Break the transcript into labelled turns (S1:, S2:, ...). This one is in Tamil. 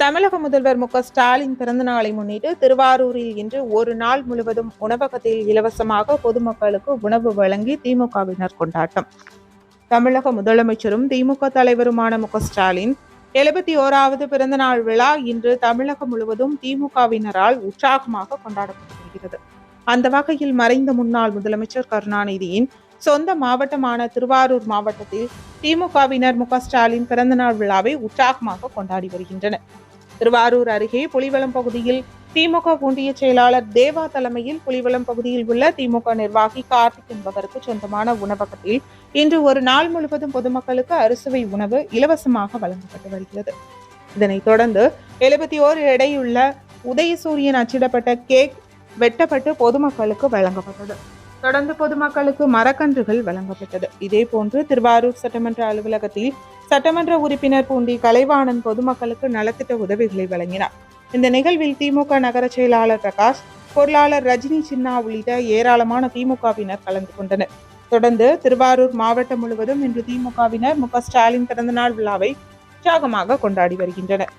S1: தமிழக முதல்வர் மு ஸ்டாலின் பிறந்தநாளை முன்னிட்டு திருவாரூரில் இன்று ஒரு நாள் முழுவதும் உணவகத்தில் இலவசமாக பொதுமக்களுக்கு உணவு வழங்கி திமுகவினர் கொண்டாட்டம். தமிழக முதலமைச்சரும் திமுக தலைவருமான மு ஸ்டாலின் எழுபத்தி ஓராவது பிறந்தநாள் விழா இன்று தமிழகம் முழுவதும் திமுகவினரால் உற்சாகமாக கொண்டாடப்பட்டு வருகிறது அந்த வகையில் மறைந்த முன்னாள் முதலமைச்சர் கருணாநிதியின் சொந்த மாவட்டமான திருவாரூர் மாவட்டத்தில் திமுகவினர் மு க ஸ்டாலின் பிறந்தநாள் விழாவை உற்சாகமாக கொண்டாடி வருகின்றனர். திருவாரூர் அருகே புலிவலம் பகுதியில் திமுக ஒன்றிய செயலாளர் தேவா தலைமையில் புலிவலம் பகுதியில் உள்ள திமுக நிர்வாகி கார்த்திக் என்பவருக்கு சொந்தமான உணவகத்தில் இன்று ஒரு நாள் முழுவதும் பொதுமக்களுக்கு அறுசுவை உணவு இலவசமாக வழங்கப்பட்டு வருகிறது. இதனைத் தொடர்ந்து எழுபத்தி ஓரு எடையுள்ள உதயசூரியன் அச்சிடப்பட்ட கேக் வெட்டப்பட்டு பொதுமக்களுக்கு வழங்கப்பட்டது. தொடர்ந்து பொதுமக்களுக்கு மரக்கன்றுகள் வழங்கப்பட்டது. இதேபோன்று திருவாரூர் சட்டமன்ற அலுவலகத்தில் சட்டமன்ற உறுப்பினர் பூண்டி கலைவாணன் பொதுமக்களுக்கு நலத்திட்ட உதவிகளை வழங்கினார். இந்த நிகழ்வில் திமுக நகர செயலாளர் பிரகாஷ் பொருளாளர் ரஜினி சின்னா உள்ளிட்ட ஏராளமான திமுகவினர் கலந்து கொண்டனர். தொடர்ந்து திருவாரூர் மாவட்டம் முழுவதும் இன்று திமுகவினர் மு ஸ்டாலின் பிறந்தநாள் விழாவை உற்சாகமாக கொண்டாடி வருகின்றனர்.